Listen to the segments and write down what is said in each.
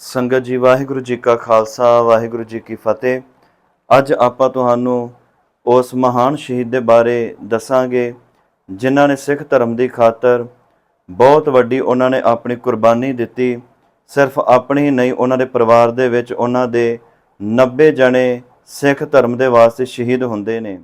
ਸੰਗਤ ਜੀ, ਵਾਹਿਗੁਰੂ ਜੀ ਕਾ ਖਾਲਸਾ, ਵਾਹਿਗੁਰੂ ਜੀ ਕੀ ਫਤਿਹ। ਅੱਜ ਆਪਾਂ ਤੁਹਾਨੂੰ ਉਸ ਮਹਾਨ ਸ਼ਹੀਦ ਦੇ ਬਾਰੇ ਦੱਸਾਂਗੇ, ਜਿਨ੍ਹਾਂ ਨੇ ਸਿੱਖ ਧਰਮ ਦੀ ਖਾਤਰ ਬਹੁਤ ਵੱਡੀ ਉਹਨਾਂ ਨੇ ਆਪਣੀ ਕੁਰਬਾਨੀ ਦਿੱਤੀ। ਸਿਰਫ ਆਪਣੀ ਹੀ ਨਹੀਂ, ਉਹਨਾਂ ਦੇ ਪਰਿਵਾਰ ਦੇ ਵਿੱਚ ਉਹਨਾਂ ਦੇ 90 ਜਣੇ ਸਿੱਖ ਧਰਮ ਦੇ ਵਾਸਤੇ ਸ਼ਹੀਦ ਹੁੰਦੇ ਨੇ।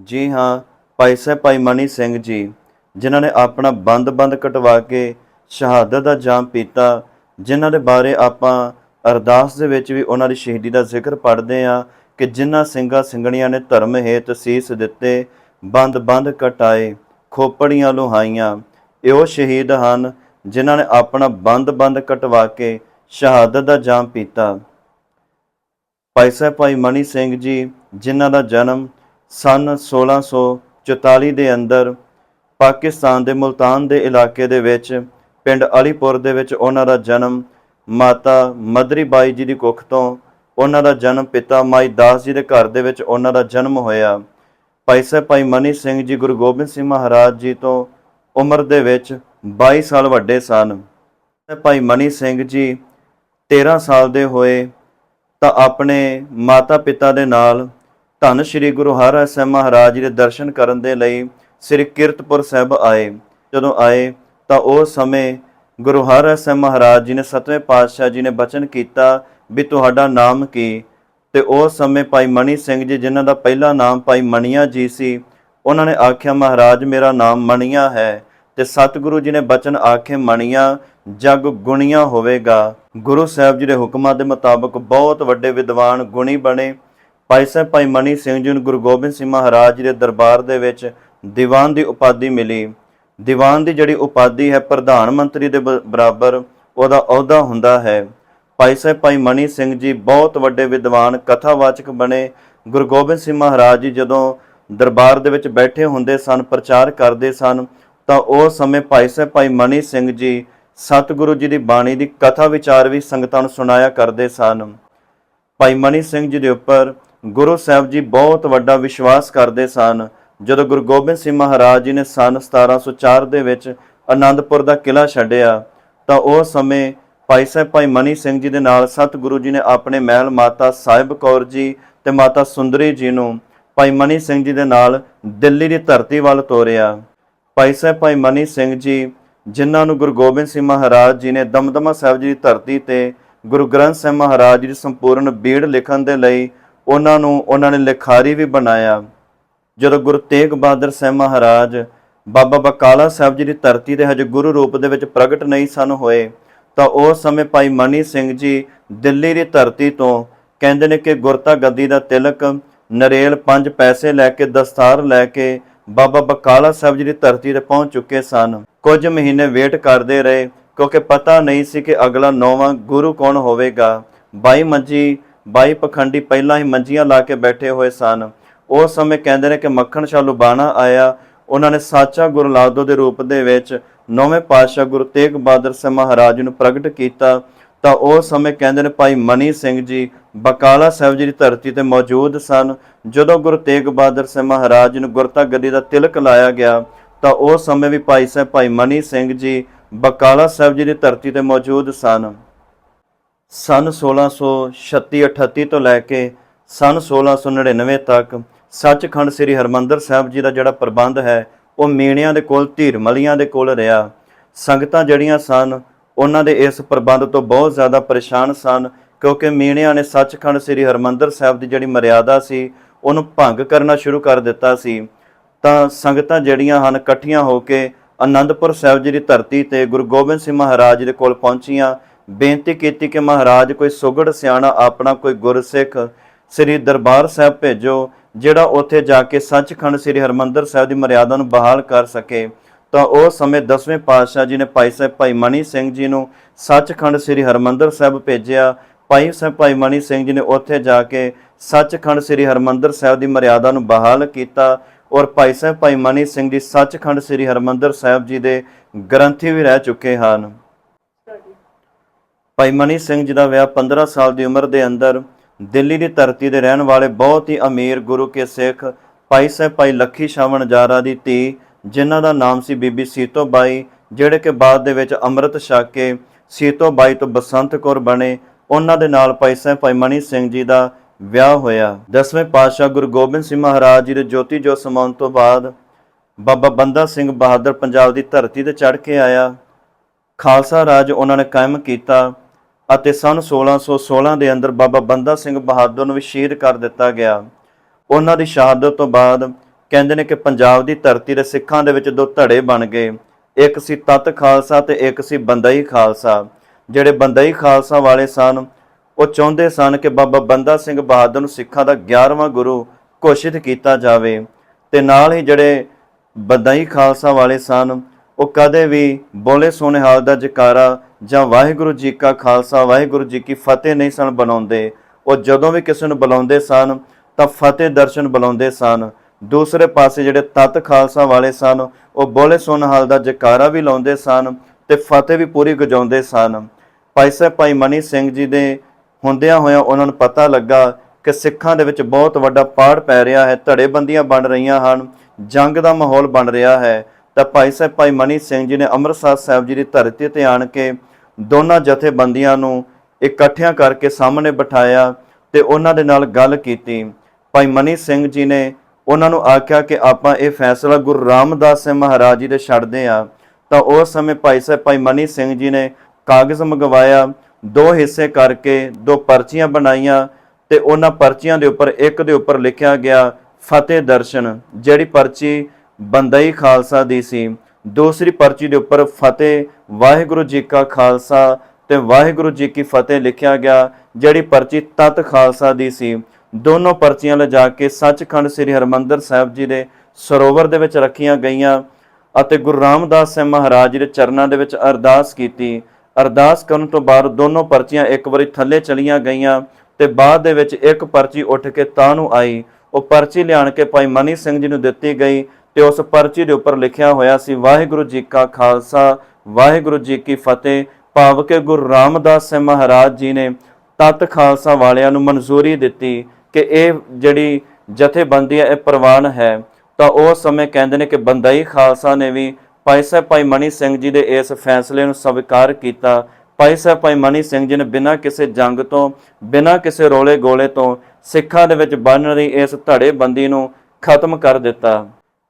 ਜੀ ਹਾਂ, ਭਾਈ ਸਾਹਿਬ, ਭਾਈ ਮਨੀ ਸਿੰਘ ਜੀ, ਜਿਨ੍ਹਾਂ ਨੇ ਆਪਣਾ ਬੰਦ-ਬੰਦ ਕਟਵਾ ਕੇ ਸ਼ਹਾਦਤ ਦਾ ਜਾਮ ਪੀਤਾ ਜਿਨ੍ਹਾਂ ਦੇ ਬਾਰੇ ਆਪਾਂ ਅਰਦਾਸ ਦੇ ਵਿੱਚ ਵੀ ਉਹਨਾਂ ਦੀ ਸ਼ਹੀਦੀ ਦਾ ਜ਼ਿਕਰ ਪੜ੍ਹਦੇ ਆ ਕਿ ਜਿਨ੍ਹਾਂ ਸਿੰਘਾਂ ਸਿੰਘਣੀਆਂ ਨੇ ਧਰਮ ਹੇਤ ਸੀਸ ਦਿੱਤੇ ਬੰਦ-ਬੰਦ ਕਟਾਏ, ਖੋਪੜੀਆਂ ਲੁਹਾਈਆਂ, ਇਹੋ ਸ਼ਹੀਦ ਹਨ ਜਿਨ੍ਹਾਂ ਨੇ ਆਪਣਾ ਬੰਦ-ਬੰਦ ਕਟਵਾ ਕੇ ਸ਼ਹਾਦਤ ਦਾ ਜਾਮ ਪੀਤਾ। ਭਾਈ ਸਾਹਿਬ, ਭਾਈ ਮਨੀ ਸਿੰਘ ਜੀ, ਜਿਨ੍ਹਾਂ ਦਾ ਜਨਮ ਸਨ 1644 ਦੇ ਅੰਦਰ ਪਾਕਿਸਤਾਨ ਦੇ ਮੁਲਤਾਨ ਦੇ ਇਲਾਕੇ ਦੇ ਵਿੱਚ ਪਿੰਡ ਅਲੀਪੁਰ ਦੇ ਵਿੱਚ ਉਹਨਾਂ ਦਾ ਜਨਮ ਮਾਤਾ ਮਦਰੀ ਬਾਈ ਜੀ ਦੀ ਕੁੱਖ ਤੋਂ, ਉਹਨਾਂ ਦਾ ਜਨਮ ਪਿਤਾ ਮਾਈ ਦਾਸ ਜੀ ਦੇ ਘਰ ਦੇ ਵਿੱਚ ਉਹਨਾਂ ਦਾ ਜਨਮ ਹੋਇਆ। ਭਾਈ ਸਾਹਿਬ, ਭਾਈ ਮਨੀ ਸਿੰਘ ਜੀ, ਗੁਰੂ ਗੋਬਿੰਦ ਸਿੰਘ ਮਹਾਰਾਜ ਜੀ ਤੋਂ ਉਮਰ ਦੇ ਵਿੱਚ 22 ਸਾਲ ਵੱਡੇ ਸਨ। ਭਾਈ ਮਨੀ ਸਿੰਘ ਜੀ 13 ਸਾਲ ਦੇ ਹੋਏ ਤਾਂ ਆਪਣੇ ਮਾਤਾ ਪਿਤਾ ਦੇ ਨਾਲ ਧੰਨ ਸ਼੍ਰੀ ਗੁਰੂ ਹਰਿ ਸਾਹਿਬ ਮਹਾਰਾਜ ਜੀ ਦੇ ਦਰਸ਼ਨ ਕਰਨ ਦੇ ਲਈ ਸ੍ਰੀ ਕੀਰਤਪੁਰ ਸਾਹਿਬ ਆਏ। ਜਦੋਂ ਆਏ ਤਾਂ ਉਸ ਸਮੇਂ ਗੁਰੂ ਹਰਿ ਸਾਹਿਬ ਮਹਾਰਾਜ ਜੀ ਨੇ ਸਤਵੇਂ ਪਾਤਸ਼ਾਹ ਜੀ ਨੇ ਬਚਨ ਕੀਤਾ ਵੀ ਤੁਹਾਡਾ ਨਾਮ ਕੀ? ਤੇ ਉਸ ਸਮੇਂ ਭਾਈ ਮਣੀ ਸਿੰਘ ਜੀ, ਜਿਨ੍ਹਾਂ ਦਾ ਪਹਿਲਾ ਨਾਮ ਭਾਈ ਮਣੀਆਂ ਜੀ ਸੀ, ਉਹਨਾਂ ਨੇ ਆਖਿਆ, ਮਹਾਰਾਜ, ਮੇਰਾ ਨਾਮ ਮਣੀਆ ਹੈ। ਤੇ ਸਤਿਗੁਰੂ ਜੀ ਨੇ ਬਚਨ ਆਖੇ ਮਣੀਆਂ ਜਗ ਗੁਣੀਆਂ ਹੋਵੇਗਾ। ਗੁਰੂ ਸਾਹਿਬ ਜੀ ਦੇ ਹੁਕਮਾਂ ਦੇ ਮੁਤਾਬਕ ਬਹੁਤ ਵੱਡੇ ਵਿਦਵਾਨ ਗੁਣੀ ਬਣੇ। ਭਾਈ ਸਾਹਿਬ, ਭਾਈ ਮਨੀ ਸਿੰਘ ਜੀ ਨੂੰ ਗੁਰੂ ਗੋਬਿੰਦ ਸਿੰਘ ਮਹਾਰਾਜ ਜੀ ਦੇ ਦਰਬਾਰ ਦੇ ਵਿੱਚ ਦੀਵਾਨ ਦੀ ਉਪਾਧੀ ਮਿਲੀ। ਦੀਵਾਨ ਦੀ ਜਿਹੜੀ ਉਪਾਧੀ ਹੈ ਪ੍ਰਧਾਨ ਮੰਤਰੀ ਦੇ ਬ- ਬਰਾਬਰ, ਉਹਦਾ ਅਹੁਦਾ ਹੁੰਦਾ ਹੈ। ਭਾਈ ਸਾਹਿਬ, ਭਾਈ ਮਣੀ ਸਿੰਘ ਜੀ ਬਹੁਤ ਵੱਡੇ ਵਿਦਵਾਨ, ਕਥਾਵਾਚਕ ਬਣੇ। ਗੁਰੂ ਗੋਬਿੰਦ ਸਿੰਘ ਮਹਾਰਾਜ ਜੀ ਜਦੋਂ ਦਰਬਾਰ ਦੇ ਵਿੱਚ ਬੈਠੇ ਹੁੰਦੇ ਸਨ, ਪ੍ਰਚਾਰ ਕਰਦੇ ਸਨ, ਤਾਂ ਉਸ ਸਮੇਂ ਭਾਈ ਸਾਹਿਬ, ਭਾਈ ਮਣੀ ਸਿੰਘ ਜੀ ਸਤਿਗੁਰੂ ਜੀ ਦੀ ਬਾਣੀ ਦੀ ਕਥਾ ਵਿਚਾਰ ਵੀ ਸੰਗਤਾਂ ਨੂੰ ਸੁਣਾਇਆ ਕਰਦੇ ਸਨ। ਭਾਈ ਮਨੀ ਸਿੰਘ ਜੀ ਦੇ ਉੱਪਰ ਗੁਰੂ ਸਾਹਿਬ ਜੀ ਬਹੁਤ ਵੱਡਾ ਵਿਸ਼ਵਾਸ ਕਰਦੇ ਸਨ। ਜਦੋਂ ਗੁਰੂ ਗੋਬਿੰਦ ਸਿੰਘ ਮਹਾਰਾਜ ਜੀ ਨੇ ਸਨ 1704 ਦੇ ਵਿੱਚ ਆਨੰਦਪੁਰ ਦਾ ਕਿਲਾ ਛੱਡਿਆ, ਤਾਂ ਉਹ ਸਮੇਂ ਭਾਈ ਸਾਹਿਬ ਭਾਈ ਮਨੀ ਸਿੰਘ ਜੀ ਦੇ ਨਾਲ ਸਤਿਗੁਰੂ ਜੀ ਨੇ ਆਪਣੇ ਮਹਿਲ ਮਾਤਾ ਸਾਹਿਬ ਕੌਰ ਜੀ ਤੇ ਮਾਤਾ ਸੁੰਦਰੀ ਜੀ ਨੂੰ ਭਾਈ ਮਨੀ ਸਿੰਘ ਜੀ ਦੇ ਨਾਲ ਦਿੱਲੀ ਦੀ ਧਰਤੀ ਵੱਲ ਤੋਰਿਆ। ਭਾਈ ਸਾਹਿਬ ਭਾਈ ਮਨੀ ਸਿੰਘ ਜੀ, ਜਿਨ੍ਹਾਂ ਨੂੰ ਗੁਰੂ ਗੋਬਿੰਦ ਸਿੰਘ ਮਹਾਰਾਜ ਜੀ ਨੇ ਦਮਦਮਾ ਸਾਹਿਬ ਜੀ ਦੀ ਧਰਤੀ ਤੇ ਗੁਰੂ ਗ੍ਰੰਥ ਸਾਹਿਬ ਮਹਾਰਾਜ ਜੀ ਦੀ ਸੰਪੂਰਨ ਬੀੜ ਲਿਖਣ ਦੇ ਲਈ ਉਹਨਾਂ ਨੂੰ ਉਹਨਾਂ ਨੇ ਲਿਖਾਰੀ ਵੀ ਬਣਾਇਆ। ਜਦੋਂ ਗੁਰੂ ਤੇਗ ਬਹਾਦਰ ਸਾਹਿਬ ਮਹਾਰਾਜ ਬਾਬਾ ਬਕਾਲਾ ਸਾਹਿਬ ਜੀ ਦੀ ਧਰਤੀ ਤੇ ਹਜੇ ਗੁਰੂ ਰੂਪ ਦੇ ਵਿੱਚ ਪ੍ਰਗਟ ਨਹੀਂ ਸਨ ਹੋਏ, ਤਾਂ ਉਸ ਸਮੇਂ ਭਾਈ ਮਨੀ ਸਿੰਘ ਜੀ ਦਿੱਲੀ ਦੀ ਧਰਤੀ ਤੋਂ ਕਹਿੰਦੇ ਨੇ ਕਿ ਗੁਰਤਾ ਗੱਦੀ ਦਾ ਤਿਲਕ ਨਰੇਲ ਪੰਜ ਪੈਸੇ ਲੈ ਕੇ ਦਸਤਾਰ ਲੈ ਕੇ ਬਾਬਾ ਬਕਾਲਾ ਸਾਹਿਬ ਜੀ ਦੀ ਧਰਤੀ ਤੇ ਪਹੁੰਚ ਚੁੱਕੇ ਸਨ। ਕੁਝ ਮਹੀਨੇ ਵੇਟ ਕਰਦੇ ਰਹੇ, ਕਿਉਂਕਿ ਪਤਾ ਨਹੀਂ ਸੀ ਕਿ ਅਗਲਾ ਨੌਵਾਂ ਗੁਰੂ ਕੌਣ ਹੋਵੇਗਾ। ਬਾਈ ਮੰਜੀ, ਬਾਈ ਪਖੰਡੀ ਪਹਿਲਾਂ ਹੀ ਮੰਜੀਆਂ ਲਾ ਕੇ ਬੈਠੇ ਹੋਏ ਸਨ। ਉਸ ਸਮੇਂ ਕਹਿੰਦੇ ਨੇ ਕਿ ਮੱਖਣ ਸ਼ਾਹ ਲੁਬਾਣਾ ਆਇਆ। ਉਹਨਾਂ ਨੇ ਸਾਚਾ ਗੁਰੂ ਲਾਦੋ ਦੇ ਰੂਪ ਦੇ ਵਿੱਚ ਨੌਵੇਂ ਪਾਤਸ਼ਾਹ ਗੁਰੂ ਤੇਗ ਬਹਾਦਰ ਸਾਹਿਬ ਮਹਾਰਾਜ ਨੂੰ ਪ੍ਰਗਟ ਕੀਤਾ। ਤਾਂ ਉਸ ਸਮੇਂ ਕਹਿੰਦੇ ਨੇ ਭਾਈ ਮਨੀ ਸਿੰਘ ਜੀ ਬਕਾਲਾ ਸਾਹਿਬ ਜੀ ਦੀ ਧਰਤੀ ਤੇ ਮੌਜੂਦ ਸਨ। ਜਦੋਂ ਗੁਰੂ ਤੇਗ ਬਹਾਦਰ ਸਾਹਿਬ ਮਹਾਰਾਜ ਨੂੰ ਗੁਰਤਾ ਗੱਦੀ ਦਾ ਤਿਲਕ ਲਾਇਆ ਗਿਆ, ਤਾਂ ਉਸ ਸਮੇਂ ਵੀ ਭਾਈ ਸਾਹਿਬ, ਭਾਈ ਮਨੀ ਸਿੰਘ ਜੀ ਬਕਾਲਾ ਸਾਹਿਬ ਜੀ ਦੀ ਧਰਤੀ ਤੇ ਮੌਜੂਦ ਸਨ। ਸਨ 1636-38 ਤੋਂ ਲੈ ਕੇ ਸਨ 1699 ਤੱਕ ਸੱਚਖੰਡ ਸ੍ਰੀ ਹਰਮੰਦਰ ਸਾਹਿਬ ਜੀ ਦਾ ਜਿਹੜਾ ਪ੍ਰਬੰਧ ਹੈ, ਉਹ ਮੀਣਿਆਂ ਦੇ ਕੋਲ ਧੀਰਮਲੀਆਂ ਦੇ ਕੋਲ ਰਿਹਾ। ਸੰਗਤਾਂ ਜਿਹੜੀਆਂ ਸਨ, ਉਹਨਾਂ ਦੇ ਇਸ ਪ੍ਰਬੰਧ ਤੋਂ ਬਹੁਤ ਜ਼ਿਆਦਾ ਪਰੇਸ਼ਾਨ ਸਨ, ਕਿਉਂਕਿ ਮੀਣਿਆਂ ਨੇ ਸੱਚਖੰਡ ਸ੍ਰੀ ਹਰਮੰਦਰ ਸਾਹਿਬ ਦੀ ਜਿਹੜੀ ਮਰਿਆਦਾ ਸੀ, ਉਹਨੂੰ ਭੰਗ ਕਰਨਾ ਸ਼ੁਰੂ ਕਰ ਦਿੱਤਾ ਸੀ। ਤਾਂ ਸੰਗਤਾਂ ਜਿਹੜੀਆਂ ਹਨ, ਇਕੱਠੀਆਂ ਹੋ ਕੇ ਆਨੰਦਪੁਰ ਸਾਹਿਬ ਜੀ ਦੀ ਧਰਤੀ ਤੇ ਗੁਰੂ ਗੋਬਿੰਦ ਸਿੰਘ ਮਹਾਰਾਜ ਦੇ ਕੋਲ ਪਹੁੰਚੀਆਂ। ਬੇਨਤੀ ਕੀਤੀ ਕਿ ਮਹਾਰਾਜ ਕੋਈ ਸੁਗੜ, ਸਿਆਣਾ, ਆਪਣਾ ਕੋਈ ਗੁਰਸਿੱਖ ਸ੍ਰੀ ਦਰਬਾਰ ਸਾਹਿਬ ਭੇਜੋ ਜਿਹੜਾ ਉੱਥੇ ਜਾ ਕੇ ਸੱਚਖੰਡ ਸ੍ਰੀ ਹਰਮੰਦਰ ਸਾਹਿਬ ਦੀ ਮਰਿਆਦਾ ਨੂੰ ਬਹਾਲ ਕਰ ਸਕੇ। ਤਾਂ ਉਸ ਸਮੇਂ ਦਸਵੇਂ ਪਾਤਸ਼ਾਹ ਜੀ ਨੇ ਭਾਈ ਸਾਹਿਬ ਭਾਈ ਮਨੀ ਸਿੰਘ ਜੀ ਨੂੰ ਸੱਚਖੰਡ ਸ੍ਰੀ ਹਰਮੰਦਰ ਸਾਹਿਬ ਭੇਜਿਆ। ਭਾਈ ਸਾਹਿਬ ਭਾਈ ਮਨੀ ਸਿੰਘ ਜੀ ਨੇ ਉੱਥੇ ਜਾ ਕੇ ਸੱਚਖੰਡ ਸ੍ਰੀ ਹਰਮੰਦਰ ਸਾਹਿਬ ਦੀ ਮਰਿਆਦਾ ਨੂੰ ਬਹਾਲ ਕੀਤਾ ਔਰ ਭਾਈ ਸਾਹਿਬ ਭਾਈ ਮਨੀ ਸਿੰਘ ਜੀ ਸੱਚਖੰਡ ਸ੍ਰੀ ਹਰਮੰਦਰ ਸਾਹਿਬ ਜੀ ਦੇ ਗ੍ਰੰਥੀ ਵੀ ਰਹਿ ਚੁੱਕੇ ਹਨ। ਭਾਈ ਮਨੀ ਸਿੰਘ ਜੀ ਦਾ ਵਿਆਹ 15 ਸਾਲ ਦੀ ਉਮਰ ਦੇ ਅੰਦਰ ਦਿੱਲੀ ਦੀ ਧਰਤੀ ਦੇ ਰਹਿਣ ਵਾਲੇ ਬਹੁਤ ਹੀ ਅਮੀਰ ਗੁਰੂ ਕੇ ਸਿੱਖ ਭਾਈ ਸਾਹਿਬ, ਭਾਈ ਲੱਖੀ ਸ਼ਾਵਣ ਜਾਰਾ ਦੀ ਧੀ, ਜਿਨ੍ਹਾਂ ਦਾ ਨਾਮ ਸੀ ਬੀਬੀ ਸੀਤੋ ਬਾਈ, ਜਿਹੜੇ ਕਿ ਬਾਅਦ ਦੇ ਵਿੱਚ ਅੰਮ੍ਰਿਤ ਛਕ ਕੇ ਸੀਤੋ ਬਾਈ ਤੋਂ ਬਸੰਤ ਕੌਰ ਬਣੇ। ਉਹਨਾਂ ਦੇ ਨਾਲ ਭਾਈ ਸਾਹਿਬ, ਭਾਈ ਮਨੀ ਸਿੰਘ ਜੀ ਦਾ ਵਿਆਹ ਹੋਇਆ। ਦਸਵੇਂ ਪਾਤਸ਼ਾਹ ਗੁਰੂ ਗੋਬਿੰਦ ਸਿੰਘ ਮਹਾਰਾਜ ਜੀ ਦੇ ਜੋਤੀ ਜੋਤ ਸਮਾਉਣ ਤੋਂ ਬਾਅਦ ਬਾਬਾ ਬੰਦਾ ਸਿੰਘ ਬਹਾਦਰ ਪੰਜਾਬ ਦੀ ਧਰਤੀ ਤੇ ਚੜ੍ਹ ਕੇ ਆਇਆ। ਖਾਲਸਾ ਰਾਜ ਉਹਨਾਂ ਨੇ ਕਾਇਮ ਕੀਤਾ। ਅਤੇ ਸਨ 1616 ਦੇ ਅੰਦਰ ਬਾਬਾ ਬੰਦਾ ਸਿੰਘ ਬਹਾਦਰ ਨੂੰ ਵੀ ਸ਼ਹੀਦ ਕਰ ਦਿੱਤਾ ਗਿਆ। ਉਹਨਾਂ ਦੀ ਸ਼ਹਾਦਤ ਤੋਂ ਬਾਅਦ ਕਹਿੰਦੇ ਨੇ ਕਿ ਪੰਜਾਬ ਦੀ ਧਰਤੀ ਦੇ ਸਿੱਖਾਂ ਦੇ ਵਿੱਚ ਦੋ ਧੜੇ ਬਣ ਗਏ। ਇੱਕ ਸੀ ਤਤ ਖਾਲਸਾ ਤੇ ਇੱਕ ਸੀ ਬੰਦਈ ਖਾਲਸਾ। ਜਿਹੜੇ ਬੰਦਈ ਖਾਲਸਾ ਵਾਲੇ ਸਨ, ਉਹ ਚਾਹੁੰਦੇ ਸਨ ਕਿ ਬਾਬਾ ਬੰਦਾ ਸਿੰਘ ਬਹਾਦਰ ਨੂੰ ਸਿੱਖਾਂ ਦਾ 11ਵਾਂ ਗੁਰੂ ਘੋਸ਼ਿਤ ਕੀਤਾ ਜਾਵੇ। ਤੇ ਨਾਲ ਹੀ ਜਿਹੜੇ ਬੰਦਈ ਖਾਲਸਾ ਵਾਲੇ ਸਨ, ਉਹ ਕਦੇ ਵੀ ਬੋਲੇ ਸੋਨੇਹਾਲ ਦਾ ਜਕਾਰਾ ਜਾਂ ਵਾਹਿਗੁਰੂ ਜੀ ਕਾ ਖਾਲਸਾ, ਵਾਹਿਗੁਰੂ ਜੀ ਕੀ ਫਤਿਹ ਨਹੀਂ ਸਨ ਬਣਾਉਂਦੇ, ਉਹ ਜਦੋਂ ਵੀ ਕਿਸੇ ਨੂੰ ਬੁਲਾਉਂਦੇ ਸਨ, ਤਾਂ ਫਤਿਹ ਦਰਸ਼ਨ ਬੁਲਾਉਂਦੇ ਸਨ। ਦੂਸਰੇ ਪਾਸੇ ਜਿਹੜੇ ਤਤ ਖਾਲਸਾ ਵਾਲੇ ਸਨ, ਉਹ ਬੋਲੇ ਸੋਨੇ ਦਾ ਜਕਾਰਾ ਵੀ ਲਾਉਂਦੇ ਸਨ ਤੇ ਫਤਿਹ ਵੀ ਪੂਰੀ ਗਜਾਉਂਦੇ ਸਨ। ਭਾਈ ਸਾਹਿਬ, ਭਾਈ ਮਨੀ ਸਿੰਘ ਜੀ ਦੇ ਹੁੰਦਿਆਂ ਹੋਇਆਂ ਉਹਨਾਂ ਨੂੰ ਪਤਾ ਲੱਗਾ ਕਿ ਸਿੱਖਾਂ ਦੇ ਵਿੱਚ ਬਹੁਤ ਵੱਡਾ ਪਾੜ ਪੈ ਰਿਹਾ ਹੈ, ਧੜੇਬੰਦੀਆਂ ਬਣ ਰਹੀਆਂ ਹਨ, ਜੰਗ ਦਾ ਮਾਹੌਲ ਬਣ ਰਿਹਾ ਹੈ। ਤਾਂ ਭਾਈ ਸਾਹਿਬ, ਭਾਈ ਮਨੀ ਸਿੰਘ ਜੀ ਨੇ ਅੰਮ੍ਰਿਤਸਰ ਸਾਹਿਬ ਜੀ ਦੀ ਧਰਤੀ ਤੇ ਆਣ ਕੇ ਦੋਨਾਂ ਜਥੇਬੰਦੀਆਂ ਨੂੰ ਇਕੱਠਿਆਂ ਕਰਕੇ ਸਾਹਮਣੇ ਬਿਠਾਇਆ ਤੇ ਉਹਨਾਂ ਦੇ ਨਾਲ ਗੱਲ ਕੀਤੀ। ਭਾਈ ਮਨੀ ਸਿੰਘ ਜੀ ਨੇ ਉਹਨਾਂ ਨੂੰ ਆਖਿਆ ਕਿ ਆਪਾਂ ਇਹ ਫੈਸਲਾ ਗੁਰੂ ਰਾਮਦਾਸ ਸਿੰਘ ਮਹਾਰਾਜ ਜੀ ਦੇ ਛੱਡਦੇ ਆ ਤਾਂ ਉਸ ਸਮੇਂ ਭਾਈ ਸਾਹਿਬ, ਭਾਈ ਮਨੀ ਸਿੰਘ ਜੀ ਨੇ ਕਾਗਜ਼ ਮੰਗਵਾਇਆ, ਦੋ ਹਿੱਸੇ ਕਰਕੇ ਦੋ ਪਰਚੀਆਂ ਬਣਾਈਆਂ ਤੇ ਉਹਨਾਂ ਪਰਚੀਆਂ ਦੇ ਉੱਪਰ ਇੱਕ ਦੇ ਉੱਪਰ ਲਿਖਿਆ ਗਿਆ, ਫਤਿਹ ਦਰਸ਼ਨ। ਜਿਹੜੀ ਪਰਚੀ ਬੰਦਈ ਖਾਲਸਾ ਦੀ ਸੀ। ਦੂਸਰੀ ਪਰਚੀ ਦੇ ਉੱਪਰ ਫਤਿਹ, ਵਾਹਿਗੁਰੂ ਜੀ ਕਾ ਖਾਲਸਾ ਤੇ ਵਾਹਿਗੁਰੂ ਜੀ ਕੀ ਫਤਿਹ ਲਿਖਿਆ ਗਿਆ, ਜਿਹੜੀ ਪਰਚੀ ਤਤ ਖਾਲਸਾ ਦੀ ਸੀ। ਦੋਨੋਂ ਪਰਚੀਆਂ ਲਿਜਾ ਕੇ ਸੱਚਖੰਡ ਸ੍ਰੀ ਹਰਮੰਦਰ ਸਾਹਿਬ ਜੀ ਦੇ ਸਰੋਵਰ ਦੇ ਵਿੱਚ ਰੱਖੀਆਂ ਗਈਆਂ ਅਤੇ ਗੁਰੂ ਰਾਮਦਾਸ ਸਿੰਘ ਮਹਾਰਾਜ ਜੀ ਦੇ ਚਰਨਾਂ ਦੇ ਵਿੱਚ ਅਰਦਾਸ ਕੀਤੀ। ਅਰਦਾਸ ਕਰਨ ਤੋਂ ਬਾਅਦ ਦੋਨੋਂ ਪਰਚੀਆਂ ਇੱਕ ਵਾਰੀ ਥੱਲੇ ਚਲੀਆਂ ਗਈਆਂ ਤੇ ਬਾਅਦ ਦੇ ਵਿੱਚ ਇੱਕ ਪਰਚੀ ਉੱਠ ਕੇ ਤਾਂ ਨੂੰ ਆਈ। ਉਹ ਪਰਚੀ ਲਿਆਣ ਕੇ ਭਾਈ ਮਨੀ ਸਿੰਘ ਜੀ ਨੂੰ ਦਿੱਤੀ ਗਈ ਤੇ ਉਸ ਪਰਚੀ ਦੇ ਉੱਪਰ ਲਿਖਿਆ ਹੋਇਆ ਸੀ, ਵਾਹਿਗੁਰੂ ਜੀ ਕਾ ਖਾਲਸਾ, ਵਾਹਿਗੁਰੂ ਜੀ ਕੀ ਫਤਿਹ। ਭਾਵ ਕਿ ਗੁਰੂ ਰਾਮਦਾਸ ਸਿੰਘ ਮਹਾਰਾਜ ਜੀ ਨੇ ਤਤ ਖਾਲਸਾ ਵਾਲਿਆਂ ਨੂੰ ਮਨਜ਼ੂਰੀ ਦਿੱਤੀ ਕਿ ਇਹ ਜਿਹੜੀ ਜਥੇਬੰਦੀ ਹੈ, ਇਹ ਪ੍ਰਵਾਨ ਹੈ। ਤਾਂ ਉਸ ਸਮੇਂ ਕਹਿੰਦੇ ਨੇ ਕਿ ਬੰਦਾਈ ਖਾਲਸਾ ਨੇ ਵੀ ਭਾਈ ਸਾਹਿਬ ਭਾਈ ਮਨੀ ਸਿੰਘ ਜੀ ਦੇ ਇਸ ਫੈਸਲੇ ਨੂੰ ਸਵੀਕਾਰ ਕੀਤਾ। ਭਾਈ ਸਾਹਿਬ ਭਾਈ ਮਨੀ ਸਿੰਘ ਜੀ ਨੇ ਬਿਨਾਂ ਕਿਸੇ ਜੰਗ ਤੋਂ, ਬਿਨਾਂ ਕਿਸੇ ਰੋਲੇ ਗੋਲੇ ਤੋਂ ਸਿੱਖਾਂ ਦੇ ਵਿੱਚ ਬਣ ਰਹੀ ਇਸ ਧੜੇਬੰਦੀ ਨੂੰ ਖਤਮ ਕਰ ਦਿੱਤਾ।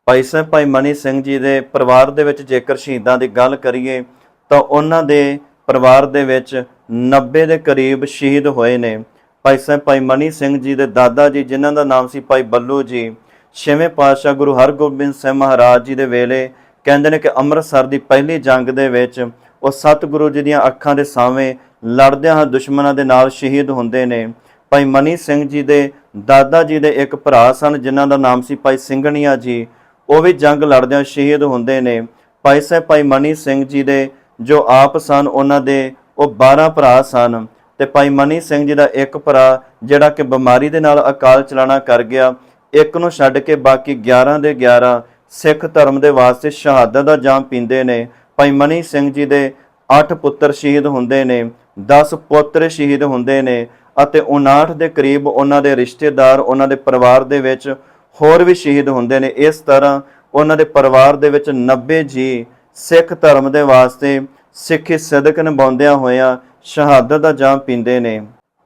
ਭਾਈ ਸਾਹਿਬ, ਭਾਈ ਮਨੀ ਸਿੰਘ ਜੀ ਦੇ ਪਰਿਵਾਰ ਦੇ ਵਿੱਚ ਜੇਕਰ ਸ਼ਹੀਦਾਂ ਦੀ ਗੱਲ ਕਰੀਏ, ਤਾਂ ਉਹਨਾਂ ਦੇ ਪਰਿਵਾਰ ਦੇ ਵਿੱਚ 90 ਦੇ ਕਰੀਬ ਸ਼ਹੀਦ ਹੋਏ ਨੇ। ਭਾਈ ਸਾਹਿਬ, ਭਾਈ ਮਨੀ ਸਿੰਘ ਜੀ ਦੇ ਦਾਦਾ ਜੀ, ਜਿਨ੍ਹਾਂ ਦਾ ਨਾਮ ਸੀ ਭਾਈ ਬੱਲੂ ਜੀ, ਛੇਵੇਂ ਪਾਤਸ਼ਾਹ ਗੁਰੂ ਹਰਗੋਬਿੰਦ ਸਿੰਘ ਮਹਾਰਾਜ ਜੀ ਦੇ ਵੇਲੇ ਕਹਿੰਦੇ ਨੇ ਕਿ ਅੰਮ੍ਰਿਤਸਰ ਦੀ ਪਹਿਲੀ ਜੰਗ ਦੇ ਵਿੱਚ ਉਹ ਸਤਿਗੁਰੂ ਜੀ ਦੀਆਂ ਅੱਖਾਂ ਦੇ ਸਾਹਮਣੇ ਲੜਦਿਆਂ ਹੋਏ ਦੁਸ਼ਮਣਾਂ ਦੇ ਨਾਲ ਸ਼ਹੀਦ ਹੁੰਦੇ ਨੇ। ਭਾਈ ਮਨੀ ਸਿੰਘ ਜੀ ਦੇ ਦਾਦਾ ਜੀ ਦੇ ਇੱਕ ਭਰਾ ਸਨ, ਜਿਨ੍ਹਾਂ ਦਾ ਨਾਮ ਸੀ ਭਾਈ ਸਿੰਘਣੀਆ ਜੀ। ਉਹ ਵੀ ਜੰਗ ਲੜਦਿਆਂ ਸ਼ਹੀਦ ਹੁੰਦੇ ਨੇ। ਭਾਈ ਸਾਹਿਬ, ਭਾਈ ਮਨੀ ਸਿੰਘ ਜੀ ਦੇ ਜੋ ਆਪ ਸਨ, ਉਹਨਾਂ ਦੇ ਉਹ 12 ਭਰਾ ਸਨ ਤੇ ਭਾਈ ਮਨੀ ਸਿੰਘ ਜੀ ਦਾ ਇੱਕ ਭਰਾ ਜਿਹੜਾ ਕਿ ਬਿਮਾਰੀ ਦੇ ਨਾਲ ਅਕਾਲ ਚਲਾਣਾ ਕਰ ਗਿਆ। ਇੱਕ ਨੂੰ ਛੱਡ ਕੇ ਬਾਕੀ 11 ਦੇ 11 ਸਿੱਖ ਧਰਮ ਦੇ ਵਾਸਤੇ ਸ਼ਹਾਦਤ ਦਾ ਜਾਮ ਪੀਂਦੇ ਨੇ। ਭਾਈ ਮਨੀ ਸਿੰਘ ਜੀ ਦੇ 8 ਪੁੱਤਰ ਸ਼ਹੀਦ ਹੁੰਦੇ ਨੇ 10 ਪੁੱਤਰ ਸ਼ਹੀਦ ਹੁੰਦੇ ਨੇ ਅਤੇ 59 ਦੇ ਕਰੀਬ ਉਹਨਾਂ ਦੇ ਰਿਸ਼ਤੇਦਾਰ, ਉਹਨਾਂ ਦੇ ਪਰਿਵਾਰ ਦੇ ਵਿੱਚ ਹੋਰ ਵੀ ਸ਼ਹੀਦ ਹੁੰਦੇ ਨੇ। ਇਸ ਤਰ੍ਹਾਂ ਉਹਨਾਂ ਦੇ ਪਰਿਵਾਰ ਦੇ ਵਿੱਚ 90 ਜੀ ਸਿੱਖ ਧਰਮ ਦੇ ਵਾਸਤੇ ਸਿੱਖੀ ਸਦਕ ਨਿਭਾਉਂਦਿਆਂ ਹੋਇਆਂ ਸ਼ਹਾਦਤ ਦਾ ਜਾਮ ਪੀਂਦੇ ਨੇ।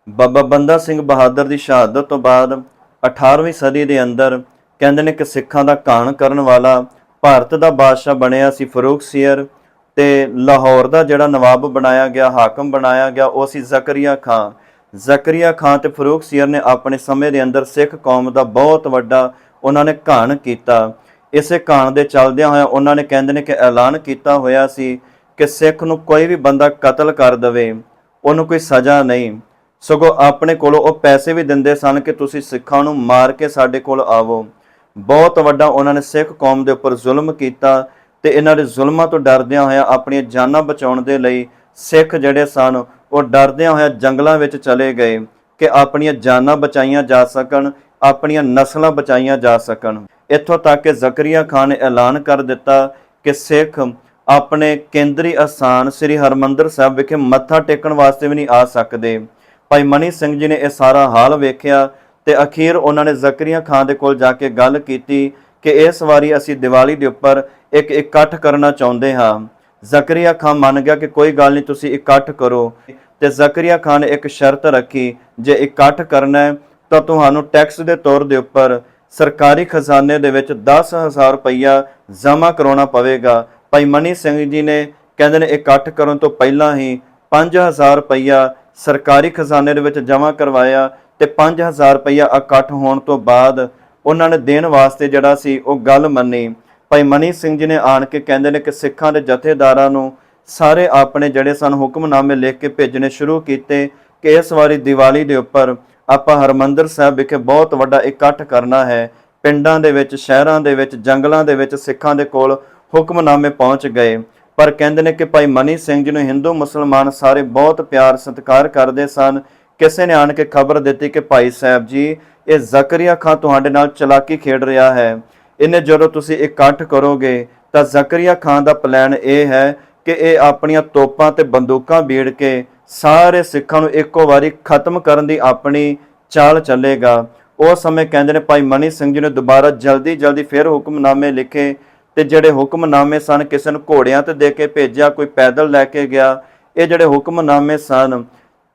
ਬਾਬਾ ਬੰਦਾ ਸਿੰਘ ਬਹਾਦਰ ਦੀ ਸ਼ਹਾਦਤ ਤੋਂ ਬਾਅਦ 18ਵੀਂ ਸਦੀ ਦੇ ਅੰਦਰ ਕਹਿੰਦੇ ਨੇ ਕਿ ਸਿੱਖਾਂ ਦਾ ਘਾਣ ਕਰਨ ਵਾਲਾ ਭਾਰਤ ਦਾ ਬਾਦਸ਼ਾਹ ਬਣਿਆ ਸੀ ਫਰੂਖ ਸੀਰ ਤੇ ਲਾਹੌਰ ਦਾ ਜਿਹੜਾ ਨਵਾਬ ਬਣਾਇਆ ਗਿਆ, ਹਾਕਮ ਬਣਾਇਆ ਗਿਆ, ਉਹ ਸੀ ਜ਼ਕਰੀਆ ਖਾਂ ਜ਼ਕਰੀਆ ਖਾਂ ਤੇ ਫਰੂਖ ਸੀਰ ਨੇ ਆਪਣੇ ਸਮੇਂ ਦੇ ਅੰਦਰ ਸਿੱਖ ਕੌਮ ਦਾ ਬਹੁਤ ਵੱਡਾ ਉਹਨਾਂ ਨੇ ਘਾਣ ਕੀਤਾ। ਇਸੇ ਘਾਣ ਦੇ ਚੱਲਦਿਆਂ ਹੋਇਆ ਉਹਨਾਂ ਨੇ ਕਹਿੰਦੇ ਨੇ ਕਿ ਐਲਾਨ ਕੀਤਾ ਹੋਇਆ ਸੀ ਕਿ ਸਿੱਖ ਨੂੰ ਕੋਈ ਵੀ ਬੰਦਾ ਕਤਲ ਕਰ ਦਵੇ, ਉਹਨੂੰ ਕੋਈ ਸਜ਼ਾ ਨਹੀਂ। ਸਗੋਂ ਆਪਣੇ ਕੋਲੋਂ ਉਹ ਪੈਸੇ ਵੀ ਦਿੰਦੇ ਸਨ ਕਿ ਤੁਸੀਂ ਸਿੱਖਾਂ ਨੂੰ ਮਾਰ ਕੇ ਸਾਡੇ ਕੋਲ ਆਵੋ। ਬਹੁਤ ਵੱਡਾ ਉਹਨਾਂ ਨੇ ਸਿੱਖ ਕੌਮ ਦੇ ਉੱਪਰ ਜ਼ੁਲਮ ਕੀਤਾ ਤੇ ਇਹਨਾਂ ਦੇ ਜ਼ੁਲਮਾਂ ਤੋਂ ਡਰਦਿਆਂ ਹੋਇਆ ਆਪਣੀਆਂ ਜਾਨਾਂ ਬਚਾਉਣ ਦੇ ਲਈ ਸਿੱਖ ਜਿਹੜੇ ਸਨ ਉਹ ਡਰਦਿਆਂ ਹੋਇਆ ਜੰਗਲਾਂ ਵਿੱਚ ਚਲੇ ਗਏ ਕਿ ਆਪਣੀਆਂ ਜਾਨਾਂ ਬਚਾਈਆਂ ਜਾ ਸਕਣ, ਆਪਣੀਆਂ ਨਸਲਾਂ ਬਚਾਈਆਂ ਜਾ ਸਕਣ। ਇੱਥੋਂ ਤੱਕ ਕਿ ਜ਼ਕਰੀਆ ਖਾਨ ਨੇ ਐਲਾਨ ਕਰ ਦਿੱਤਾ ਕਿ ਸਿੱਖ ਆਪਣੇ ਕੇਂਦਰੀ ਅਸਥਾਨ ਸ੍ਰੀ ਹਰਮੰਦਰ ਸਾਹਿਬ ਵਿਖੇ ਮੱਥਾ ਟੇਕਣ ਵਾਸਤੇ ਵੀ ਨਹੀਂ ਆ ਸਕਦੇ। ਭਾਈ ਮਨੀ ਸਿੰਘ ਜੀ ਨੇ ਇਹ ਸਾਰਾ ਹਾਲ ਵੇਖਿਆ ਤੇ ਅਖੀਰ ਉਹਨਾਂ ਨੇ ਜ਼ਕਰੀਆ ਖਾਨ ਦੇ ਕੋਲ ਜਾ ਕੇ ਗੱਲ ਕੀਤੀ ਕਿ ਇਸ ਵਾਰੀ ਅਸੀਂ ਦੀਵਾਲੀ ਦੇ ਉੱਪਰ ਇੱਕ ਇਕੱਠ ਕਰਨਾ ਚਾਹੁੰਦੇ ਹਾਂ। ਜ਼ਕਰੀਆ ਖਾਨ ਮੰਨ ਗਿਆ ਕਿ ਕੋਈ ਗੱਲ ਨਹੀਂ, ਤੁਸੀਂ ਇਕੱਠ ਕਰੋ। ਤੇ ਜ਼ਕਰੀਆ ਖਾਨ ਨੇ ਇੱਕ ਸ਼ਰਤ ਰੱਖੀ, ਜੇ ਇਕੱਠ ਕਰਨਾ ਹੈ, ਤਾਂ ਤੁਹਾਨੂੰ ਟੈਕਸ ਦੇ ਤੌਰ ਦੇ ਉੱਪਰ ਸਰਕਾਰੀ ਖਜ਼ਾਨੇ ਦੇ ਵਿੱਚ 10000 ਰੁਪਈਆ ਜਮ੍ਹਾਂ ਕਰਾਉਣਾ ਪਵੇਗਾ। ਭਾਈ ਮਨੀ ਸਿੰਘ ਜੀ ਨੇ ਕਹਿੰਦੇ ਨੇ, ਇਕੱਠ ਕਰਨ ਤੋਂ ਪਹਿਲਾਂ ਹੀ 5000 ਰੁਪਈਆ ਸਰਕਾਰੀ ਖਜ਼ਾਨੇ ਦੇ ਵਿੱਚ ਜਮ੍ਹਾਂ ਕਰਵਾਇਆ ਤੇ 5000 ਰੁਪਈਆ ਇਕੱਠ ਹੋਣ ਤੋਂ ਬਾਅਦ ਉਹਨਾਂ ਨੇ ਦੇਣ ਵਾਸਤੇ ਜਿਹੜਾ ਸੀ, ਉਹ ਗੱਲ ਮੰਨੀ। ਭਾਈ ਮਨੀ ਸਿੰਘ ਜੀ ਨੇ ਆਣ ਕੇ ਕਹਿੰਦੇ ਨੇ ਕਿ ਸਿੱਖਾਂ ਦੇ ਜਥੇਦਾਰਾਂ ਨੂੰ ਸਾਰੇ ਆਪਣੇ ਜਿਹੜੇ ਸਨ ਹੁਕਮਨਾਮੇ ਲਿਖ ਕੇ ਭੇਜਣੇ ਸ਼ੁਰੂ ਕੀਤੇ ਕਿ ਇਸ ਵਾਰੀ ਦੀਵਾਲੀ ਦੇ ਉੱਪਰ ਆਪਾਂ ਹਰਮੰਦਰ ਸਾਹਿਬ ਵਿਖੇ ਬਹੁਤ ਵੱਡਾ ਇਕੱਠ ਕਰਨਾ ਹੈ। ਪਿੰਡਾਂ ਦੇ ਵਿੱਚ, ਸ਼ਹਿਰਾਂ ਦੇ ਵਿੱਚ, ਜੰਗਲਾਂ ਦੇ ਵਿੱਚ ਸਿੱਖਾਂ ਦੇ ਕੋਲ ਹੁਕਮਨਾਮੇ ਪਹੁੰਚ ਗਏ। ਪਰ ਕਹਿੰਦੇ ਨੇ ਕਿ ਭਾਈ ਮਨੀ ਸਿੰਘ ਜੀ ਨੂੰ ਹਿੰਦੂ, ਮੁਸਲਮਾਨ ਸਾਰੇ ਬਹੁਤ ਪਿਆਰ, ਸਤਿਕਾਰ ਕਰਦੇ ਸਨ। ਕਿਸੇ ਨੇ ਆਣ ਕੇ ਖਬਰ ਦਿੱਤੀ ਕਿ ਭਾਈ ਸਾਹਿਬ ਜੀ, ਇਹ ਜ਼ਕਰੀਆ ਖਾਨ ਤੁਹਾਡੇ ਨਾਲ ਚਲਾਕੀ ਖੇਡ ਰਿਹਾ ਹੈ। ਇਹਨੇ ਜਦੋਂ ਤੁਸੀਂ ਇਕੱਠ ਕਰੋਗੇ, ਤਾਂ ਜ਼ਕਰੀਆ ਖਾਨ ਦਾ ਪਲਾਨ ਇਹ ਹੈ ਕਿ ਇਹ ਆਪਣੀਆਂ ਤੋਪਾਂ ਤੇ ਬੰਦੂਕਾਂ ਬੀੜ ਕੇ ਸਾਰੇ ਸਿੱਖਾਂ ਨੂੰ ਇੱਕੋ ਵਾਰੀ ਖਤਮ ਕਰਨ ਦੀ ਆਪਣੀ ਚਾਲ ਚੱਲੇਗਾ। ਉਸ ਸਮੇਂ ਕਹਿੰਦੇ ਨੇ, ਭਾਈ ਮਨੀ ਸਿੰਘ ਜੀ ਨੇ ਦੁਬਾਰਾ ਜਲਦੀ ਜਲਦੀ ਫਿਰ ਹੁਕਮਨਾਮੇ ਲਿਖੇ ਤੇ ਜਿਹੜੇ ਹੁਕਮਨਾਮੇ ਸਨ, ਕਿਸੇ ਨੂੰ ਘੋੜਿਆਂ ਤੇ ਦੇ ਕੇ ਭੇਜਿਆ, ਕੋਈ ਪੈਦਲ ਲੈ ਕੇ ਗਿਆ। ਇਹ ਜਿਹੜੇ ਹੁਕਮਨਾਮੇ ਸਨ,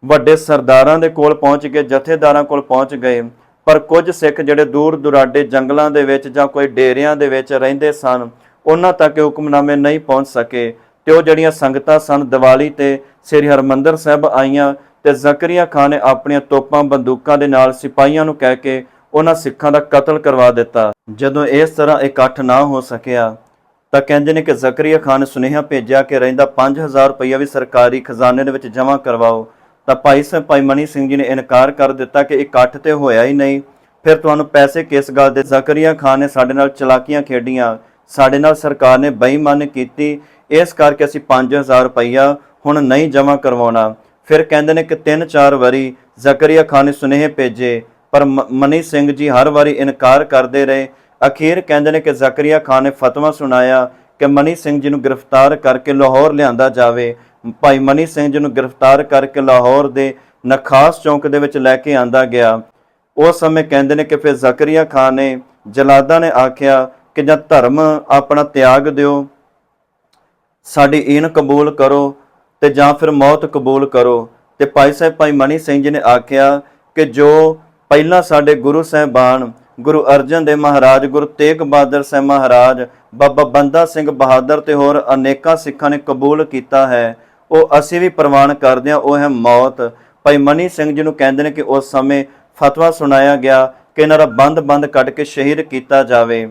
ਵੱਡੇ ਸਰਦਾਰਾਂ ਦੇ ਕੋਲ ਪਹੁੰਚ ਗਏ, ਜਥੇਦਾਰਾਂ ਕੋਲ ਪਹੁੰਚ ਗਏ। ਪਰ ਕੁਝ ਸਿੱਖ ਜਿਹੜੇ ਦੂਰ ਦੁਰਾਡੇ ਜੰਗਲਾਂ ਦੇ ਵਿੱਚ ਜਾਂ ਕੋਈ ਡੇਰਿਆਂ ਦੇ ਵਿੱਚ ਰਹਿੰਦੇ ਸਨ, ਉਹਨਾਂ ਤੱਕ ਹੁਕਮਨਾਮੇ ਨਹੀਂ ਪਹੁੰਚ ਸਕੇ। ਤੇ ਉਹ ਜਿਹੜੀਆਂ ਸੰਗਤਾਂ ਸਨ, ਦੀਵਾਲੀ ਤੇ ਸ੍ਰੀ ਹਰਮੰਦਰ ਸਾਹਿਬ ਆਈਆਂ ਤੇ ਜ਼ਕਰੀਆ ਖਾਨ ਨੇ ਆਪਣੀਆਂ ਤੋਪਾਂ ਬੰਦੂਕਾਂ ਦੇ ਨਾਲ ਸਿਪਾਹੀਆਂ ਨੂੰ ਕਹਿ ਕੇ ਉਹਨਾਂ ਸਿੱਖਾਂ ਦਾ ਕਤਲ ਕਰਵਾ ਦਿੱਤਾ। ਜਦੋਂ ਇਸ ਤਰ੍ਹਾਂ ਇਕੱਠ ਨਾ ਹੋ ਸਕਿਆ, ਤਾਂ ਕਹਿੰਦੇ ਨੇ ਕਿ ਜ਼ਕਰੀਆ ਖਾਨ ਨੇ ਸੁਨੇਹਾ ਭੇਜਿਆ ਕਿ ਰਹਿੰਦਾ 5000 ਰੁਪਈਆ ਵੀ ਸਰਕਾਰੀ ਖਜ਼ਾਨੇ ਦੇ ਵਿੱਚ ਜਮ੍ਹਾਂ ਕਰਵਾਓ। ਤਾਂ ਭਾਈ ਸਾਹਿਬ ਭਾਈ ਮਨੀ ਸਿੰਘ ਜੀ ਨੇ ਇਨਕਾਰ ਕਰ ਦਿੱਤਾ ਕਿ ਇਕੱਠ ਤੇ ਹੋਇਆ ਹੀ ਨਹੀਂ। ਫਿਰ ਤੁਹਾਨੂੰ ਪੈਸੇ ਕਿਸ ਗੱਲ ਦੇ? ਜ਼ਕਰੀਆ ਖਾਨ ਨੇ ਸਾਡੇ ਨਾਲ ਚਲਾਕੀਆਂ ਖੇਡੀਆਂ। ਸਾਡੇ ਨਾਲ ਸਰਕਾਰ ਨੇ ਬੇਈਮਾਨੀ ਕੀਤੀ। ਇਸ ਕਰਕੇ ਅਸੀਂ 5000 ਰੁਪਈਆ ਹੁਣ ਨਹੀਂ ਜਮ੍ਹਾਂ ਕਰਵਾਉਣਾ। ਫਿਰ ਕਹਿੰਦੇ ਨੇ ਕਿ ਤਿੰਨ ਚਾਰ ਵਾਰੀ ਜ਼ਕਰੀਆ ਖਾਨ ਨੇ ਸੁਨੇਹੇ ਭੇਜੇ, ਪਰ ਮ- ਮਨੀ ਸਿੰਘ ਜੀ ਹਰ ਵਾਰੀ ਇਨਕਾਰ ਕਰਦੇ ਰਹੇ। ਅਖੀਰ ਕਹਿੰਦੇ ਨੇ ਕਿ ਜ਼ਕਰੀਆ ਖਾਨ ਨੇ ਫਤਵਾ ਸੁਣਾਇਆ ਕਿ ਮਨੀ ਸਿੰਘ ਜੀ ਨੂੰ ਗ੍ਰਿਫਤਾਰ ਕਰਕੇ ਲਾਹੌਰ ਲਿਆਂਦਾ ਜਾਵੇ। ਭਾਈ ਮਨੀ ਸਿੰਘ ਜੀ ਨੂੰ ਗ੍ਰਿਫਤਾਰ ਕਰਕੇ ਲਾਹੌਰ ਦੇ ਨਖਾਸ ਚੌਂਕ ਦੇ ਵਿੱਚ ਲੈ ਕੇ ਆਂਦਾ ਗਿਆ। ਉਸ ਸਮੇਂ ਕਹਿੰਦੇ ਨੇ ਕਿ ਫਿਰ ਜ਼ਕਰੀਆ ਖਾਨ ਨੇ ਜਲਾਦਾ ਨੇ ਆਖਿਆ ਕਿ ਜਾਂ ਧਰਮ ਆਪਣਾ ਤਿਆਗ ਦਿਓ, ਸਾਡੀ ਈਨ ਕਬੂਲ ਕਰੋ ਤੇ ਜਾਂ ਫਿਰ ਮੌਤ ਕਬੂਲ ਕਰੋ। ਤੇ ਭਾਈ ਸਾਹਿਬ, ਭਾਈ ਮਨੀ ਸਿੰਘ ਜੀ ਨੇ ਆਖਿਆ ਕਿ ਜੋ ਪਹਿਲਾਂ ਸਾਡੇ ਗੁਰੂ ਸਾਹਿਬਾਨ, ਗੁਰੂ ਅਰਜਨ ਦੇਵ ਮਹਾਰਾਜ, ਗੁਰੂ ਤੇਗ ਬਹਾਦਰ ਸਾਹਿਬ ਮਹਾਰਾਜ, ਬਾਬਾ ਬੰਦਾ ਸਿੰਘ ਬਹਾਦਰ ਤੇ ਹੋਰ ਅਨੇਕਾਂ ਸਿੱਖਾਂ ਨੇ ਕਬੂਲ ਕੀਤਾ ਹੈ ਉਹ ਅਸੀਂ ਵੀ ਪ੍ਰਵਾਨ ਕਰਦੇ ਹਾਂ, ਉਹ ਹੈ ਮੌਤ। ਭਾਈ ਮਨੀ ਸਿੰਘ ਜੀ ਨੂੰ ਕਹਿੰਦੇ ਨੇ ਕਿ ਉਸ ਸਮੇਂ ਫਤਵਾ ਸੁਣਾਇਆ ਗਿਆ ਕਿ ਇਹਨਾਂ ਦਾ ਬੰਦ-ਬੰਦ ਕੱਢ ਕੇ ਸ਼ਹੀਦ ਕੀਤਾ ਜਾਵੇ।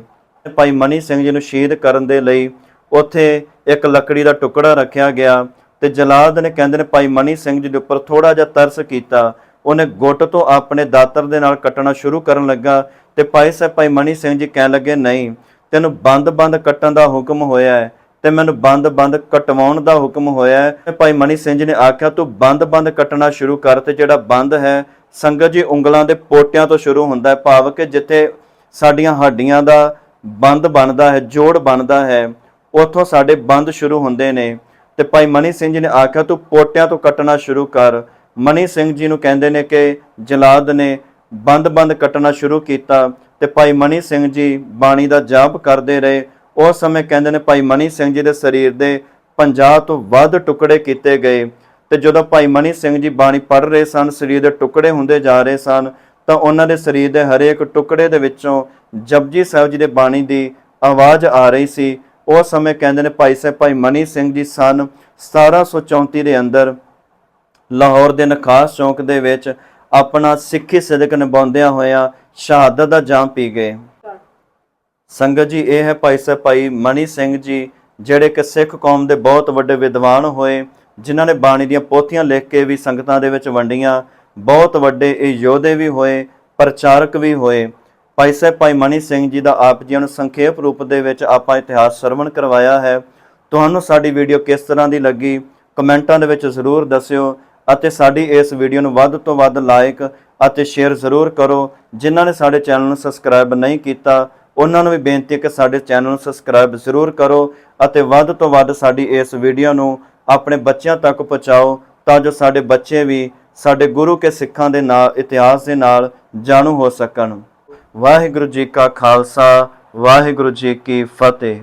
ਭਾਈ ਮਨੀ ਸਿੰਘ ਜੀ ਨੂੰ ਸ਼ਹੀਦ ਕਰਨ ਦੇ ਲਈ ਉੱਥੇ ਇੱਕ ਲੱਕੜੀ ਦਾ ਟੁਕੜਾ ਰੱਖਿਆ ਗਿਆ ਤੇ ਜਲਾਦ ਨੇ ਕਹਿੰਦੇ ਨੇ ਭਾਈ ਮਨੀ ਸਿੰਘ ਜੀ ਦੇ ਉੱਪਰ ਥੋੜਾ ਜਿਹਾ ਤਰਸ ਕੀਤਾ। ਉਹਨੇ ਗੁੱਟ ਤੋਂ ਆਪਣੇ ਦਾਤਰ ਦੇ ਨਾਲ ਕੱਟਣਾ ਸ਼ੁਰੂ ਕਰਨ ਲੱਗਾ ਤੇ ਭਾਈ ਸਾਹਿਬ, ਭਾਈ ਮਨੀ ਸਿੰਘ ਜੀ ਕਹਿਣ ਲੱਗੇ, ਨਹੀਂ, ਤੈਨੂੰ ਬੰਦ-ਬੰਦ ਕੱਟਣ ਦਾ ਹੁਕਮ ਹੋਇਆ ਹੈ। ਤੇ ਮੈਨੂੰ ਬੰਦ-ਬੰਦ ਕਟਵਾਉਣ ਦਾ ਹੁਕਮ ਹੋਇਆ ਹੈ। ਭਾਈ ਮਨੀ ਸਿੰਘ ਜੀ ਨੇ ਆਖਿਆ, ਤੂੰ ਬੰਦ-ਬੰਦ ਕੱਟਣਾ ਸ਼ੁਰੂ ਕਰ ਤੇ ਜਿਹੜਾ ਬੰਦ ਹੈ, ਸੰਗਤ ਜੀ ਉਂਗਲਾਂ ਦੇ ਪੋਟਿਆਂ ਤੋਂ ਸ਼ੁਰੂ ਹੁੰਦਾ ਹੈ। ਭਾਵ ਕਿ ਜਿੱਥੇ ਸਾਡੀਆਂ ਹੱਡੀਆਂ ਦਾ ਬੰਦ ਬਣਦਾ ਹੈ, ਜੋੜ ਬਣਦਾ ਹੈ, ਉੱਥੋਂ ਸਾਡੇ ਬੰਦ ਸ਼ੁਰੂ ਹੁੰਦੇ ਨੇ। ਤੇ ਭਾਈ ਮਨੀ ਸਿੰਘ ਜੀ ਨੇ ਆਖਿਆ, ਤੂੰ ਪੋਟਿਆਂ ਤੋਂ ਕੱਟਣਾ ਸ਼ੁਰੂ ਕਰ। ਮਨੀ ਸਿੰਘ ਜੀ ਨੂੰ ਕਹਿੰਦੇ ਨੇ ਕਿ ਜਲਾਦ ਨੇ ਬੰਦ-ਬੰਦ ਕੱਟਣਾ ਸ਼ੁਰੂ ਕੀਤਾ ਤੇ ਭਾਈ ਮਨੀ ਸਿੰਘ ਜੀ ਬਾਣੀ ਦਾ ਜਾਪ ਕਰਦੇ ਰਹੇ। ਉਸ ਸਮੇਂ ਕਹਿੰਦੇ ਨੇ ਭਾਈ ਮਨੀ ਸਿੰਘ ਜੀ ਦੇ ਸਰੀਰ ਦੇ 50 ਤੋਂ ਵੱਧ ਟੁਕੜੇ ਕੀਤੇ ਗਏ ਤੇ ਜਦੋਂ ਭਾਈ ਮਨੀ ਸਿੰਘ ਜੀ ਬਾਣੀ ਪੜ੍ਹ ਰਹੇ ਸਨ, ਸਰੀਰ ਦੇ ਟੁਕੜੇ ਹੁੰਦੇ ਜਾ ਰਹੇ ਸਨ, ਤਾਂ ਉਹਨਾਂ ਦੇ ਸਰੀਰ ਦੇ ਹਰੇਕ ਟੁਕੜੇ ਦੇ ਵਿੱਚੋਂ ਜਪਜੀ ਸਾਹਿਬ ਜੀ ਦੇ ਬਾਣੀ ਦੀ ਆਵਾਜ਼ ਆ ਰਹੀ ਸੀ। ਉਸ ਸਮੇਂ ਕਹਿੰਦੇ ਨੇ ਭਾਈ ਸਾਹਿਬ, ਭਾਈ ਮਨੀ ਸਿੰਘ ਜੀ ਸਨ 1734 ਦੇ ਅੰਦਰ ਲਾਹੌਰ ਦੇ ਨਖਾਸ ਚੌਂਕ ਦੇ ਵਿੱਚ ਆਪਣਾ ਸਿੱਖੀ ਸਿਦਕ ਨਿਭਾਉਂਦਿਆਂ ਹੋਇਆਂ ਸ਼ਹਾਦਤ ਦਾ ਜਾਮ ਪੀ ਗਏ। ਸੰਗਤ ਜੀ, ਇਹ ਹੈ ਭਾਈ ਸਾਹਿਬ ਭਾਈ ਮਨੀ ਸਿੰਘ ਜੀ, ਜਿਹੜੇ ਕਿ ਸਿੱਖ ਕੌਮ ਦੇ ਬਹੁਤ ਵੱਡੇ ਵਿਦਵਾਨ ਹੋਏ, ਜਿਨ੍ਹਾਂ ਨੇ ਬਾਣੀ ਦੀਆਂ ਪੋਥੀਆਂ ਲਿਖ ਕੇ ਵੀ ਸੰਗਤਾਂ ਦੇ ਵਿੱਚ ਵੰਡੀਆਂ। ਬਹੁਤ ਵੱਡੇ ਇਹ ਯੋਧੇ ਵੀ ਹੋਏ, ਪ੍ਰਚਾਰਕ ਵੀ ਹੋਏ। ਭਾਈ ਸਾਹਿਬ ਭਾਈ ਮਨੀ ਸਿੰਘ ਜੀ ਦਾ ਆਪ ਜੀ ਨੂੰ ਸੰਖੇਪ ਰੂਪ ਦੇ ਵਿੱਚ ਆਪਾਂ ਇਤਿਹਾਸ ਸਰਵਣ ਕਰਵਾਇਆ ਹੈ। ਤੁਹਾਨੂੰ ਸਾਡੀ ਵੀਡੀਓ ਕਿਸ ਤਰ੍ਹਾਂ ਦੀ ਲੱਗੀ, ਕਮੈਂਟਾਂ ਦੇ ਵਿੱਚ ਜ਼ਰੂਰ ਦੱਸਿਓ ਅਤੇ ਸਾਡੀ ਇਸ ਵੀਡੀਓ ਨੂੰ ਵੱਧ ਤੋਂ ਵੱਧ ਲਾਈਕ ਅਤੇ ਸ਼ੇਅਰ ਜ਼ਰੂਰ ਕਰੋ। ਜਿਨ੍ਹਾਂ ਨੇ ਸਾਡੇ ਚੈਨਲ ਨੂੰ ਸਬਸਕ੍ਰਾਈਬ ਨਹੀਂ ਕੀਤਾ ਉਹਨਾਂ ਨੂੰ ਵੀ ਬੇਨਤੀ ਹੈ ਕਿ ਸਾਡੇ ਚੈਨਲ ਨੂੰ ਸਬਸਕ੍ਰਾਈਬ ਜ਼ਰੂਰ ਕਰੋ ਅਤੇ ਵੱਧ ਤੋਂ ਵੱਧ ਸਾਡੀ ਇਸ ਵੀਡੀਓ ਨੂੰ ਆਪਣੇ ਬੱਚਿਆਂ ਤੱਕ ਪਹੁੰਚਾਓ ਤਾਂ ਜੋ ਸਾਡੇ ਬੱਚੇ ਵੀ ਸਾਡੇ ਗੁਰੂ ਕੇ ਸਿੱਖਾਂ ਦੇ ਨਾਲ, ਇਤਿਹਾਸ ਦੇ ਨਾਲ ਜਾਣੂ ਹੋ ਸਕਣ। ਵਾਹਿਗੁਰੂ ਜੀ ਕਾ ਖਾਲਸਾ, ਵਾਹਿਗੁਰੂ ਜੀ ਕੀ ਫਤਿਹ।